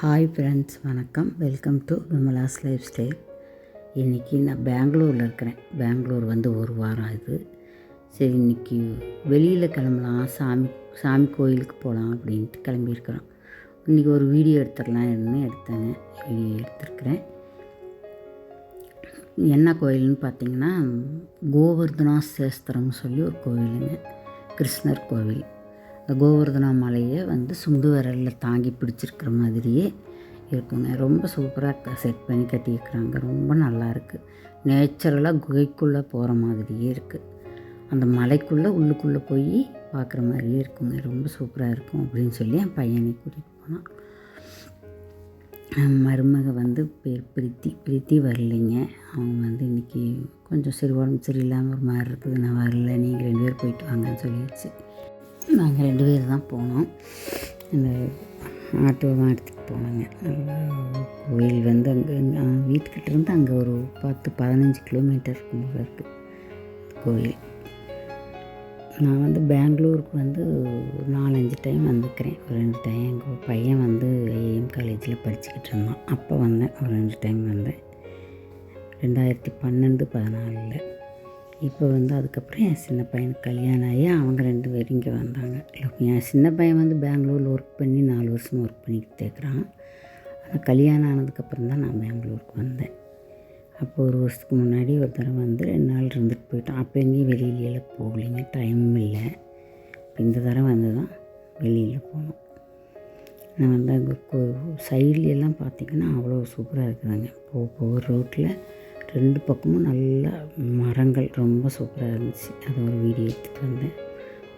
Hi friends வணக்கம். Welcome to Vimala's lifestyle இன்றைக்கி நான் பெங்களூரில் இருக்கிறேன். பெங்களூர் வந்து ஒரு வாரம் ஆகுது. சரி இன்றைக்கி வெளியில் கிளம்பலாம். சாமி சாமி கோயிலுக்கு போகலாம் அப்படின்ட்டு கிளம்பியிருக்கிறோம். இன்றைக்கி ஒரு வீடியோ எடுத்துடலாம் என்ன எடுத்தேங்க வீடியோ எடுத்திருக்கிறேன். என்ன கோயில்னு பார்த்தீங்கன்னா கோவர்தனா சேஸ்திரம்னு சொல்லி ஒரு கோவிலுங்க. கிருஷ்ணர் கோவில். இந்த கோவர்தனா மலையை வந்து சுண்டு விரலில் தாங்கி பிடிச்சிருக்கிற மாதிரியே இருக்குங்க. ரொம்ப சூப்பராக செட் பண்ணி கட்டியிருக்கிறாங்க. ரொம்ப நல்லா இருக்குது நேச்சுரலாக குகைக்குள்ளே போகிற மாதிரியே இருக்குது அந்த மலைக்குள்ளே உள்ளுக்குள்ளே போய் பார்க்குற மாதிரியே இருக்குங்க. ரொம்ப சூப்பராக இருக்கும் அப்படின்னு சொல்லி என் பையனை கூட்டிகிட்டு போனான். மருமக வந்து பேர் பிரீத்தி பிரீத்தி வரலைங்க. அவங்க வந்து இன்றைக்கி கொஞ்சம் சரி உடம்பு சரியில்லாமல் ஒரு மாதிரி இருக்குது. நான் வரல. நீங்கள் ரெண்டு பேர் போயிட்டு வாங்கன்னு சொல்லிடுச்சு நாங்கள் ரெண்டு பேர் தான் போனோம். இந்த ஆட்டோ தான் எடுத்துகிட்டு போனோங்க. நல்லா கோயில் வந்து அங்கே வீட்டுக்கிட்ட இருந்து அங்கே ஒரு பத்து பதினஞ்சு கிலோமீட்டர் போல இருக்குது கோயில். நான் வந்து பெங்களூருக்கு வந்து நாலஞ்சு டைம் வந்துக்கிறேன் ஒரு ரெண்டு டைம் எங்கள் பையன் வந்து ஐஏஎம் காலேஜில் படிச்சுக்கிட்டு இருந்தான். அப்போ வந்தேன். ஒரு ரெண்டு டைம் வந்தேன். ரெண்டாயிரத்தி பன்னெண்டு பதினாலில். இப்போ வந்து அதுக்கப்புறம் என் சின்ன பையனுக்கு கல்யாணம் ஆகி அவங்க ரெண்டு பேரும் இங்கே வந்தாங்க. என் சின்ன பையன் வந்து பெங்களூரில் ஒர்க் பண்ணி நாலு வருஷம் ஒர்க் பண்ணிக்கிட்டு இருக்கிறான். ஆனால் கல்யாணம் ஆனதுக்கப்புறம் தான் நான் பெங்களூருக்கு வந்தேன். அப்போ ஒரு வருஷத்துக்கு முன்னாடி ஒரு தடவை வந்து ரெண்டு நாள் இருந்துட்டு போயிட்டோம் அப்போ எங்கேயும் வெளியிலலாம் போகலைங்க டைமும் இல்லை. இந்த தடவை வந்து தான் வெளியில் போனோம். நான் வந்து அங்கே கோ பார்த்திங்கன்னா அவ்வளோ சூப்பராக இருக்குதுங்க. போக போகிற ரோட்டில் ரெண்டு பக்கமும் நல்ல மரங்கள் ரொம்ப சூப்பராக இருந்துச்சு. அதை ஒரு வீடியோ எடுத்துகிட்டு வந்தேன்.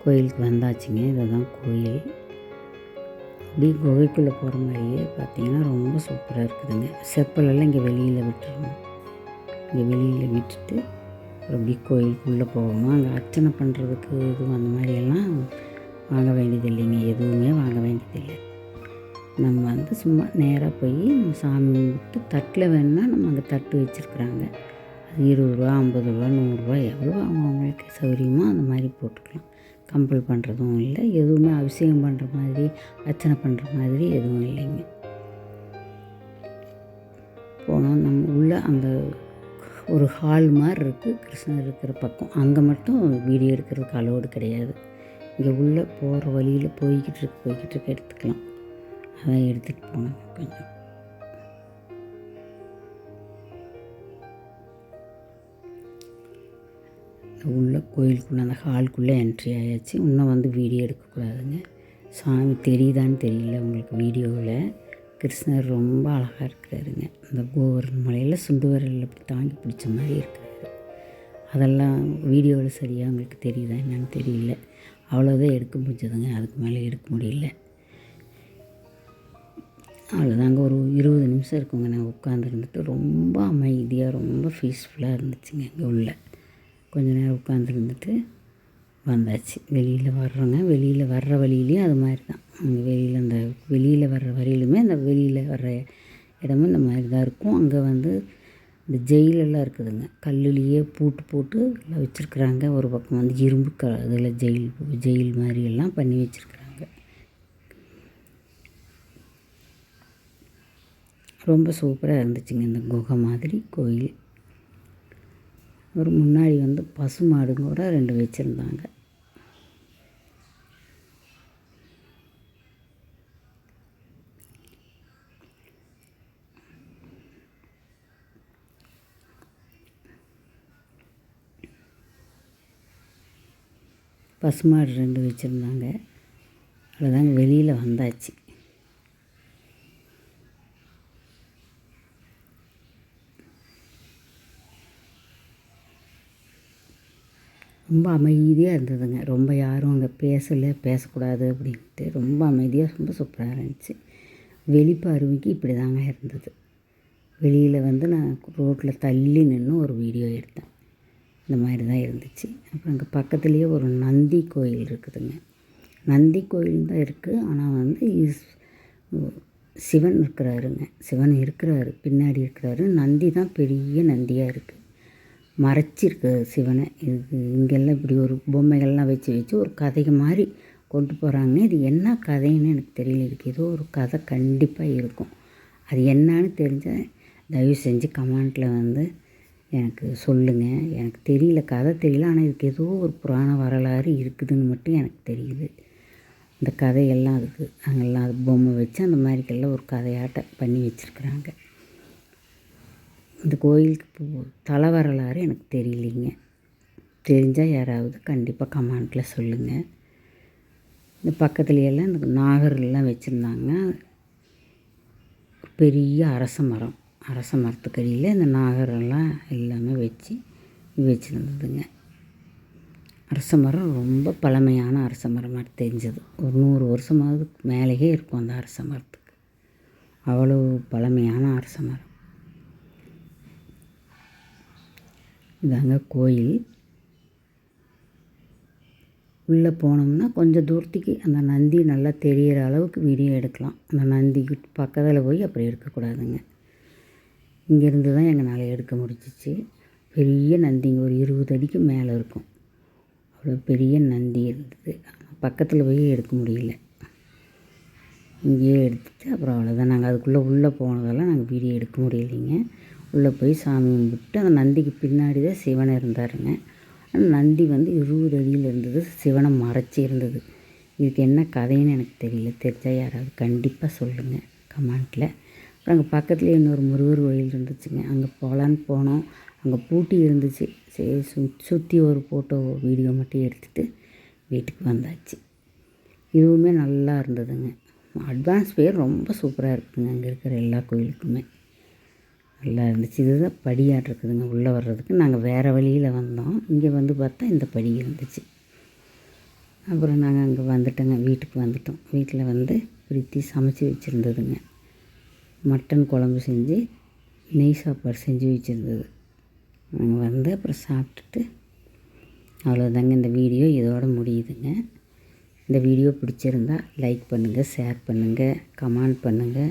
கோயிலுக்கு வந்தாச்சுங்க. இதுதான் கோயில். அப்படியே குகைக்குள்ளே போகிற மாதிரியே பார்த்திங்கன்னா ரொம்ப சூப்பராக இருக்குதுங்க. செப்பலெல்லாம் இங்கே வெளியில் விட்டுருணும் இங்கே வெளியில் விட்டுட்டு அப்புறம் அப்படியே கோயிலுக்குள்ளே போகணும். அங்கே அர்ச்சனை பண்ணுறதுக்கு இது அந்த மாதிரியெல்லாம் வாங்க வேண்டியது இல்லைங்க எதுவுமே வாங்க வேண்டியதில்லை. நம்ம வந்து சும்மா நேராக போய் சாமி கும்பிட்டு தட்டில் வேணுன்னா நம்ம அங்கே தட்டு வச்சுருக்குறாங்க. அது இருபது ரூபா ஐம்பது ரூபா நூறுரூவா எவ்வளோ அவங்கவுங்களுக்கு சௌகரியமோ அந்த மாதிரி போட்டுக்கலாம். கம்பல் பண்ணுறதும் இல்லை எதுவுமே அபிஷேகம் பண்ணுற மாதிரி அர்ச்சனை பண்ணுற மாதிரி எதுவும் இல்லைங்க. போனோம் நம்ம உள்ளே அந்த ஒரு ஹால் மாதிரி இருக்குது கிருஷ்ணர் இருக்கிற பக்கம். அங்கே மட்டும் வீடியோ எடுக்கிறதுக்கு அளவோடு கிடையாது. இங்கே உள்ளே போகிற வழியில் போய்கிட்டு இருக்கு போய்கிட்டு இருக்க எடுத்துக்கலாம். அதை எடுத்துகிட்டு போனாங்க கொஞ்சம். உள்ள கோயிலுக்குள்ளே அந்த ஹால்குள்ளே என்ட்ரி ஆயாச்சு. இன்னும் வந்து வீடியோ எடுக்கக்கூடாதுங்க. சாமி தெரியுதான்னு தெரியல உங்களுக்கு வீடியோவில். கிருஷ்ணர் ரொம்ப அழகாக இருக்கிறாருங்க. அந்த கோவர்தன் மலையில் சுண்டு வரலில் அப்படி தாங்கி பிடிச்ச மாதிரி இருக்கிறாரு. அதெல்லாம் வீடியோவில் சரியாக உங்களுக்கு தெரியுதா என்னன்னு தெரியல. அவ்வளோதான் எடுக்க முடிஞ்சதுங்க. அதுக்கு மேலே எடுக்க முடியல. அவ்வளோதாங்க ஒரு இருபது நிமிஷம் இருக்குங்க. நாங்கள் உட்காந்துருந்துட்டு ரொம்ப அமைதியாக ரொம்ப பீஸ்ஃபுல்லாக இருந்துச்சுங்க இங்கே உள்ள. கொஞ்ச நேரம் உட்காந்துருந்துட்டு வந்தாச்சு. வெளியில் வர்றோங்க. வெளியில் வர்ற வழியிலையும் அது மாதிரி தான் அங்கே வெளியில் அந்த வெளியில் வர்ற வரையிலுமே அந்த வெளியில் வர்ற இடமும் இந்த மாதிரி தான் இருக்கும். அங்கே வந்து இந்த ஜெயிலெல்லாம் இருக்குதுங்க. கல்லுலேயே பூட்டு போட்டு எல்லாம் வச்சுருக்குறாங்க. ஒரு பக்கம் வந்து இரும்பு க இதில் ஜெயில் ஜெயில் மாதிரி எல்லாம் பண்ணி வச்சுருக்குறாங்க. ரொம்ப சூப்பராக இருந்துச்சுங்க இந்த குகை மாதிரி கோயில். ஒரு முன்னாடி வந்து பசு மாடுங்க கூட ரெண்டு வச்சுருந்தாங்க. பசுமாடு ரெண்டு வச்சுருந்தாங்க. அவ்வளோதாங்க வெளியில் வந்தாச்சு. ரொம்ப அமைதியாக இருந்ததுங்க. ரொம்ப யாரும் அங்கே பேசலை பேசக்கூடாது அப்படின்ட்டு ரொம்ப அமைதியாக ரொம்ப சூப்பராக இருந்துச்சு. வெளிப்பார்வைக்கு இப்படி தாங்க இருந்தது. வெளியில் வந்து நான் ரோட்டில் தள்ளி நின்று ஒரு வீடியோ எடுத்தேன். இந்த மாதிரி தான் இருந்துச்சு. அப்புறம் அங்கே பக்கத்துலேயே ஒரு நந்தி கோயில் இருக்குதுங்க. நந்தி கோயில் தான் இருக்குது ஆனால் வந்து சிவன் இருக்கிறாருங்க. சிவன் இருக்கிறாரு பின்னாடி இருக்கிறாரு. நந்தி தான் பெரிய நந்தியாக இருக்குது மறைச்சிருக்கு சிவனை. இது இங்கெல்லாம் இப்படி ஒரு பொம்மைகள்லாம் வச்சு வச்சு ஒரு கதை மாதிரி கொண்டு போகிறாங்க இது என்ன கதைன்னு எனக்கு தெரியல. இதுக்கு ஏதோ ஒரு கதை கண்டிப்பாக இருக்கும். அது என்னன்னு தெரிஞ்சால் தயவு செஞ்சு கமெண்ட்டில் வந்து எனக்கு சொல்லுங்கள் எனக்கு தெரியல கதை தெரியல. ஆனால் இதுக்கு ஏதோ ஒரு புராண வரலாறு இருக்குதுன்னு மட்டும் எனக்கு தெரியுது. இந்த கதையெல்லாம் அதுக்கு அங்கெல்லாம் அது பொம்மை வச்சு அந்த மாதிரிக்கெல்லாம் ஒரு கதையாட்ட பண்ணி வச்சுருக்குறாங்க. இந்த கோயிலுக்கு போ தலை வரலாறு எனக்கு தெரியலிங்க. தெரிஞ்சால் யாராவது கண்டிப்பாக கமெண்ட்டில் சொல்லுங்கள் இந்த பக்கத்துலையெல்லாம் இந்த நாகர்லாம் வச்சுருந்தாங்க. பெரிய அரச மரம். அரச மரத்துக்கடியில் இந்த நாகரெல்லாம் எல்லாமே வச்சு வச்சுருந்ததுங்க. அரச மரம் ரொம்ப பழமையான அரச மரம் மாதிரி தெரிஞ்சது. ஒரு நூறு வருஷமாவது மேலேயே இருக்கும் அந்த அரச மரத்துக்கு. அவ்வளோ பழமையான அரச மரம். இதாங்க கோயில். உள்ளே போனோம்னா கொஞ்சம் தூரத்துக்கு அந்த நந்தி நல்லா தெரிகிற அளவுக்கு வீடியோ எடுக்கலாம். அந்த நந்திக்கு பக்கத்தில் போய் அப்படி எடுக்கக்கூடாதுங்க இங்கேருந்து தான் எங்களால் எடுக்க முடிஞ்சிச்சு. பெரிய நந்திங்க ஒரு இருபது அடிக்கு மேலே இருக்கும். அவ்வளோ பெரிய நந்தி இருந்தது. பக்கத்தில் போய் எடுக்க முடியல. இங்கேயே எடுத்துட்டு அப்புறம் அவ்வளோதான் நாங்கள் அதுக்குள்ளே உள்ளே போனதெல்லாம் நாங்கள் வீடியோ எடுக்க முடியலைங்க. உள்ளே போய் சாமி கும்பிட்டு அந்த நந்திக்கு பின்னாடி தான் சிவன் இருந்தாருங்க. அந்த நந்தி வந்து இருபது அடியில் இருந்தது சிவனை மறைச்சி இருந்தது. இதுக்கு என்ன கதைன்னு எனக்கு தெரியல. தெரிஞ்சால் யாராவது கண்டிப்பாக சொல்லுங்கள் கமெண்ட்டில் அப்புறம் அங்கே பக்கத்துலேயே இன்னொரு முருகர் கோயில் இருந்துச்சுங்க. அங்கே போகலான்னு போனோம். அங்கே பூட்டி இருந்துச்சு. சரி சு சுற்றி ஒரு ஃபோட்டோ வீடியோ மட்டும் எடுத்துகிட்டு வீட்டுக்கு வந்தாச்சு. இதுவுமே நல்லா இருந்ததுங்க. அட்வான்ஸ் பேர் ரொம்ப சூப்பராக இருக்குதுங்க அங்கே இருக்கிற எல்லா கோயிலுக்குமே. நல்லா இருந்துச்சு. இதுதான் படியாட்டு இருக்குதுங்க. உள்ளே வர்றதுக்கு நாங்கள் வேறு வழியில் வந்தோம். இங்கே வந்து பார்த்தா இந்த படி இருந்துச்சு. அப்புறம் நாங்கள் அங்கே வந்துட்டோங்க. வீட்டுக்கு வந்துட்டோம். வீட்டில் வந்து பிரீத்தி சமைச்சி வச்சுருந்ததுங்க. மட்டன் குழம்பு செஞ்சு நெய் சாப்பாடு செஞ்சு வச்சுருந்தது. நாங்கள் வந்து அப்புறம் சாப்பிட்டுட்டு அவ்வளோதாங்க இந்த வீடியோ இதோட முடியுதுங்க. இந்த வீடியோ பிடிச்சிருந்தா லைக் பண்ணுங்கள் ஷேர் பண்ணுங்கள் கமெண்ட் பண்ணுங்கள்